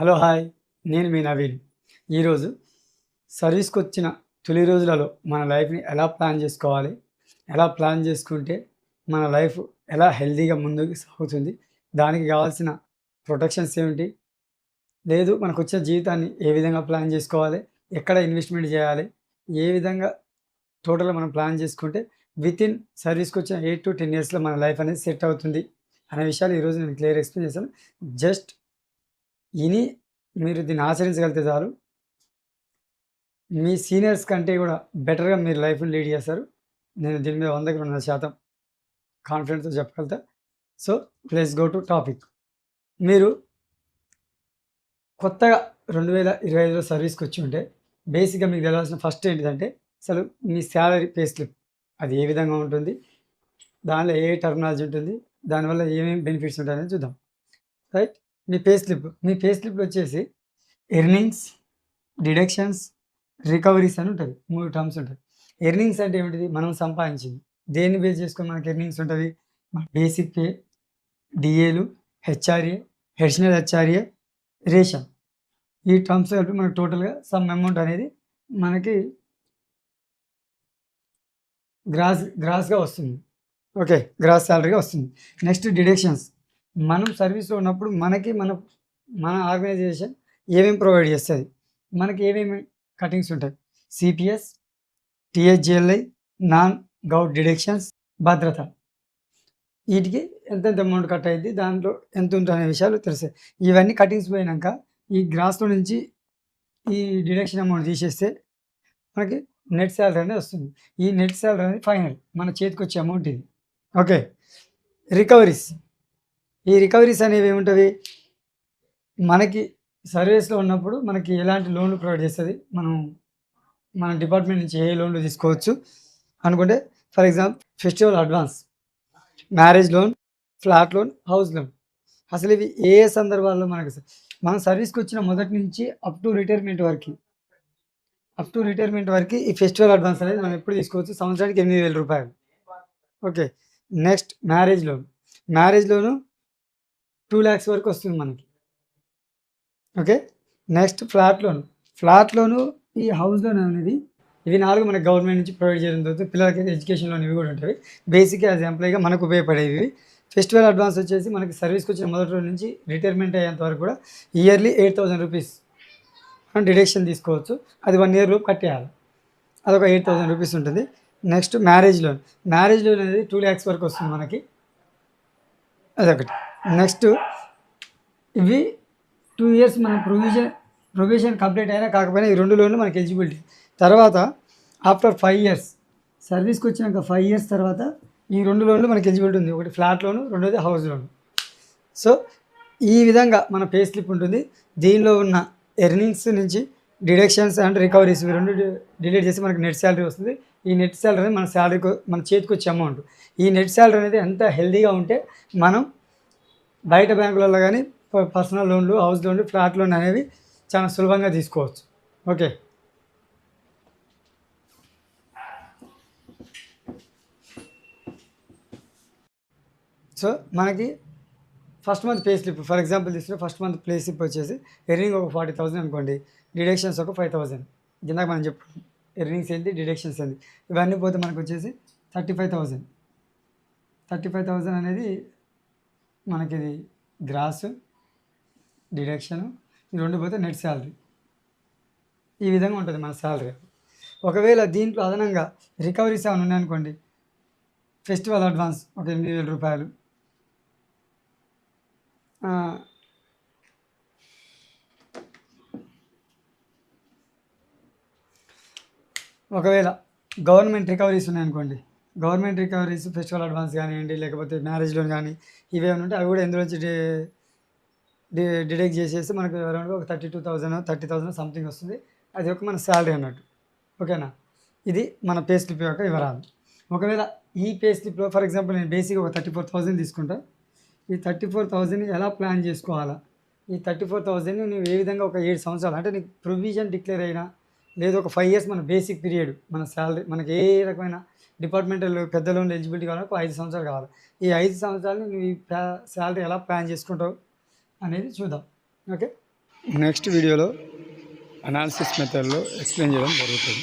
Hello hi నేను మీ నవీన్. ఈరోజు సర్వీస్కి వచ్చిన తొలి రోజులలో మన లైఫ్ని ఎలా ప్లాన్ చేసుకోవాలి ఎలా ప్లాన్ చేసుకుంటే మన లైఫ్ ఎలా హెల్తీగా ముందుకు సాగుతుంది దానికి కావాల్సిన ప్రొటెక్షన్స్ ఏమిటి లేదు మనకు వచ్చిన జీవితాన్ని ఏ విధంగా ప్లాన్ చేసుకోవాలి ఎక్కడ ఇన్వెస్ట్మెంట్ చేయాలి ఏ విధంగా టోటల్ మనం ప్లాన్ చేసుకుంటే విత్ ఇన్ సర్వీస్కి వచ్చిన ఎయిట్ టు టెన్ ఇయర్స్లో మన లైఫ్ అనేది సెట్ అవుతుంది అనే విషయాలు ఈరోజు నేను క్లియర్ ఎక్స్ప్లెయిన్ చేశాను. జస్ట్ ఇని మీరు దీన్ని ఆచరించగలిగితే చాలు. మీ సీనియర్స్ కంటే కూడా బెటర్గా మీరు లైఫ్ని లీడ్ చేస్తారు. నేను దీని మీద వందకి రెండు శాతం కాన్ఫిడెన్స్తో చెప్పగలుగుతా. So plus go to topic మీరు కొత్తగా రెండు వేల ఇరవై ఐదులో సర్వీస్కి వచ్చి ఉంటే బేసిక్గా మీకు తెలవాల్సిన ఫస్ట్ ఏంటిదంటే అసలు మీ శాలరీ పే స్లిప్ అది ఏ విధంగా ఉంటుంది? దానిలో ఏ టెర్మినాలజీ ఉంటుంది? దానివల్ల ఏమేమి బెనిఫిట్స్ ఉంటాయని చూద్దాం. రైట్ మీ పే స్లిప్ మీ పే స్లిప్ వచ్చేసి ఎర్నింగ్స్ డిడక్షన్స్ రికవరీస్ అని ఉంటుంది. మూడు టర్మ్స్ ఉంటాయి. ఎర్నింగ్స్ అంటే ఏమిటిది? మనం సంపాదించింది. దేన్ని బేస్ చేసుకొని మనకి ఎర్నింగ్స్ ఉంటుంది? బేసిక్ పే డిఏలు హెచ్ఆర్ఏ హెడిషనల్ హెచ్ఆర్ఏ రేషన్ ఈ టర్మ్స్ కలిపి మనకు టోటల్గా సమ్ అమౌంట్ అనేది మనకి గ్రాస్ గ్రాస్గా వస్తుంది. ఓకే గ్రాస్ శాలరీగా వస్తుంది. నెక్స్ట్ డిడక్షన్స్ మనం సర్వీస్లో ఉన్నప్పుడు మనకి మన మన ఆర్గనైజేషన్ ఏమేమి ప్రొవైడ్ చేస్తుంది? మనకి ఏమేమి కటింగ్స్ ఉంటాయి? CPS TSGLI non govt deductions భద్రత. వీటికి ఎంతెంత అమౌంట్ కట్ అయింది దాంట్లో ఎంత ఉంటుంది అనే విషయాలు తెలుస్తాయి. ఇవన్నీ కటింగ్స్ పోయినాక ఈ గ్రాస్లో నుంచి ఈ డిడక్షన్ అమౌంట్ తీసేస్తే మనకి నెట్ శాలరీ అనేది వస్తుంది. ఈ నెట్ శాలరీ అనేది ఫైనల్ మన చేతికి వచ్చే అమౌంట్ ఇది. ఓకే రికవరీస్ ఈ రికవరీస్ అనేవి ఏముంటుంది? మనకి సర్వీస్లో ఉన్నప్పుడు మనకి ఎలాంటి లోన్లు ప్రొవైడ్ చేస్తుంది? మనం మన డిపార్ట్మెంట్ నుంచి ఏ లోన్లు తీసుకోవచ్చు? అనుకుంటే for example festival advance marriage loan flat loan house loan. అసలు ఇవి ఏ ఏ సందర్భాల్లో మనకు మనం సర్వీస్కి వచ్చిన మొదటి నుంచి అప్ టు రిటైర్మెంట్ వరకు అప్ టు రిటైర్మెంట్ వరకు ఈ ఫెస్టివల్ అడ్వాన్స్ అనేది మనం ఎప్పుడు తీసుకోవచ్చు? సంవత్సరానికి ఎనిమిది వేల రూపాయలు. Okay. Next marriage loan. Marriage loan two lakhs వరకు వస్తుంది మనకి. Okay? Next flat loan. Flat loan ఈ హౌస్ లోన్ అనేది ఇవి నాలుగు మనకి గవర్నమెంట్ నుంచి ప్రొవైడ్ చేయడం జరుగుతుంది. పిల్లలకి ఎడ్యుకేషన్ లోన్ ఇవి కూడా ఉంటాయి. బేసిక్ యాజ్ ఎంప్లాయీగా మనకు ఉపయోగపడేవి ఫెస్టివల్ అడ్వాన్స్ వచ్చేసి మనకి సర్వీస్కి వచ్చిన మొదటి రోజు నుంచి రిటైర్మెంట్ అయ్యేంత వరకు కూడా ఇయర్లీ ఎయిట్ థౌసండ్ రూపీస్ మనం డిడక్షన్ తీసుకోవచ్చు. అది వన్ ఇయర్ లోపు కట్టేయాలి. అదొక ఎయిట్ థౌసండ్ రూపీస్ ఉంటుంది. Next marriage loan. Marriage loan అనేది టూ ల్యాక్స్ వరకు వస్తుంది మనకి. అదొకటి. నెక్స్ట్ ఇవి టూ ఇయర్స్ మన ప్రొవిజన్ ప్రొవిజన్ కంప్లీట్ అయినా కాకపోయినా ఈ రెండు లోన్లు మనకి ఎలిజిబిలిటీ తర్వాత ఆఫ్టర్ ఫైవ్ ఇయర్స్ సర్వీస్కి వచ్చినాక ఫైవ్ ఇయర్స్ తర్వాత ఈ రెండు లోన్లు మనకి ఎలిజిబిలిటీ ఉంది. ఒకటి ఫ్లాట్ లోను రెండోది హౌస్ లోను సో ఈ విధంగా మన పే స్లిప్ ఉంటుంది. దీనిలో ఉన్న ఎర్నింగ్స్ నుంచి డిడక్షన్స్ అండ్ రికవరీస్ ఇవి రెండు డిలీట్ చేసి మనకి నెట్ శాలరీ వస్తుంది. ఈ నెట్ శాలరీ అనేది మన శాలరీకి మన చేతికి వచ్చే అమౌంట్ ఈ నెట్ శాలరీ అనేది ఎంత హెల్తీగా ఉంటే మనం బయట బ్యాంకులలో కానీ పర్సనల్ లోన్లు హౌస్ లోన్లు ఫ్లాట్ లోన్ అనేవి చాలా సులభంగా తీసుకోవచ్చు. ఓకే. సో మనకి first month pay slip for example తీసుకుంటే ఫస్ట్ మంత్ పే స్లిప్ వచ్చేసి ఎర్నింగ్ ఒక ఫార్టీ థౌసండ్ అనుకోండి డిడక్షన్స్ ఒక ఫైవ్ థౌసండ్. ఇందాక మనం చెప్పు ఎర్నింగ్స్ ఏంటి డిడక్షన్స్ ఏంటి ఇవన్నీ పోతే మనకు వచ్చేసి thirty five thousand. Thirty five thousand అనేది మనకి ఇది గ్రాస్ డిడక్షన్ ఈ రెండు పోతే నెట్ శాలరీ ఈ విధంగా ఉంటుంది మన శాలరీ ఒకవేళ దీంట్లో అదనంగా రికవరీస్ ఏమైనా ఉన్నాయనుకోండి ఫెస్టివల్ అడ్వాన్స్ ఒక ఎనిమిది వేల రూపాయలు. ఒకవేళ గవర్నమెంట్ రికవరీస్ ఉన్నాయనుకోండి గవర్నమెంట్ రికవరీస్ ఫెస్టివల్ అడ్వాన్స్ కానివ్వండి లేకపోతే మ్యారేజ్ లోన్ కానీ ఇవేమైనా ఉంటే అవి కూడా ఎందులోంచి డి డి డిడక్ట్ చేసేసి మనకు అరౌండ్ ఒక thirty two thousand thirty thousand something వస్తుంది. అది ఒక మన శాలరీ అన్నట్టు. ఓకేనా? ఇది మన పే స్లిప్ యొక్క వివరాలు. ఒకవేళ ఈ పే స్లిప్లో ఫర్ ఎగ్జాంపుల్ నేను బేసిక్ ఒక థర్టీ ఫోర్ థౌజండ్ తీసుకుంటా. ఈ థర్టీ ఫోర్ థౌజండ్ ఎలా ప్లాన్ చేసుకోవాలా? ఈ థర్టీ ఫోర్ థౌజండ్ నువ్వు ఏ విధంగా ఒక ఏడు సంవత్సరాలు అంటే నీకు ప్రొవిజన్ డిక్లేర్ అయినా లేదు ఒక ఫైవ్ ఇయర్స్ మన బేసిక్ పీరియడ్ మన శాలరీ మనకి ఏ రకమైన డిపార్ట్మెంటల్ పెద్ద లోన్ ఎలిజిబిలిటీ కావాలి ఒక ఐదు సంవత్సరాలు కావాలి. ఈ ఐదు సంవత్సరాలు నువ్వు శాలరీ ఎలా ప్లాన్ చేసుకుంటావు అనేది చూద్దాం. ఓకే నెక్స్ట్ వీడియోలో అనాలిసిస్ మెథడ్లో ఎక్స్ప్లెయిన్ చేయడం జరుగుతుంది.